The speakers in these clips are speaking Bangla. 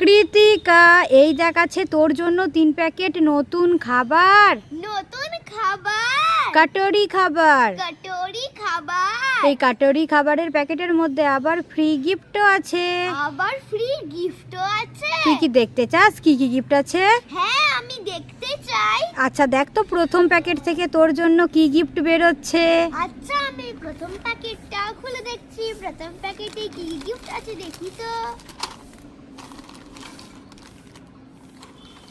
কৃতিকা এই দেখাচ্ছে তোর জন্য তিন প্যাকেট নতুন খাবার। নতুন খাবার। কাটরি খাবার। কটোরি খাবার। এই কাটরি খাবারের প্যাকেটের মধ্যে আবার ফ্রি গিফটও আছে। আবার ফ্রি গিফটও আছে। তুই কি দেখতে চাস? কি কি গিফট আছে? হ্যাঁ আমি দেখতে চাই। আচ্ছা দেখ তো প্রথম প্যাকেট থেকে তোর জন্য কি গিফট বেরোচ্ছে। আচ্ছা আমি প্রথম প্যাকেটটা খুলে দেখছি। প্রথম প্যাকেটে কি গিফট আছে দেখি তো।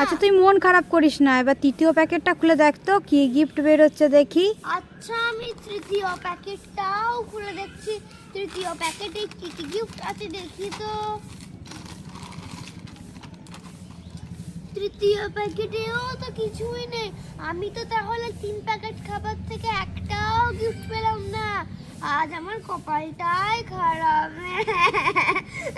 আচ্ছা তুই মন খারাপ করিস না। এবার তৃতীয় প্যাকেটটা খুলে দেখ তো, কি গিফট বেরোচ্ছে দেখি। আচ্ছা আমি তৃতীয় প্যাকেটটাও খুলে দেখছি। তৃতীয় প্যাকেটে কি কি গিফট আছে দেখি তো। তৃতীয় প্যাকেটেও তো কিছুই নেই। আমি তো তাহলে তিন প্যাকেট খাবার থেকে একটাও গিফট পেলাম না। আজ আমার কপালটাই খারাপ।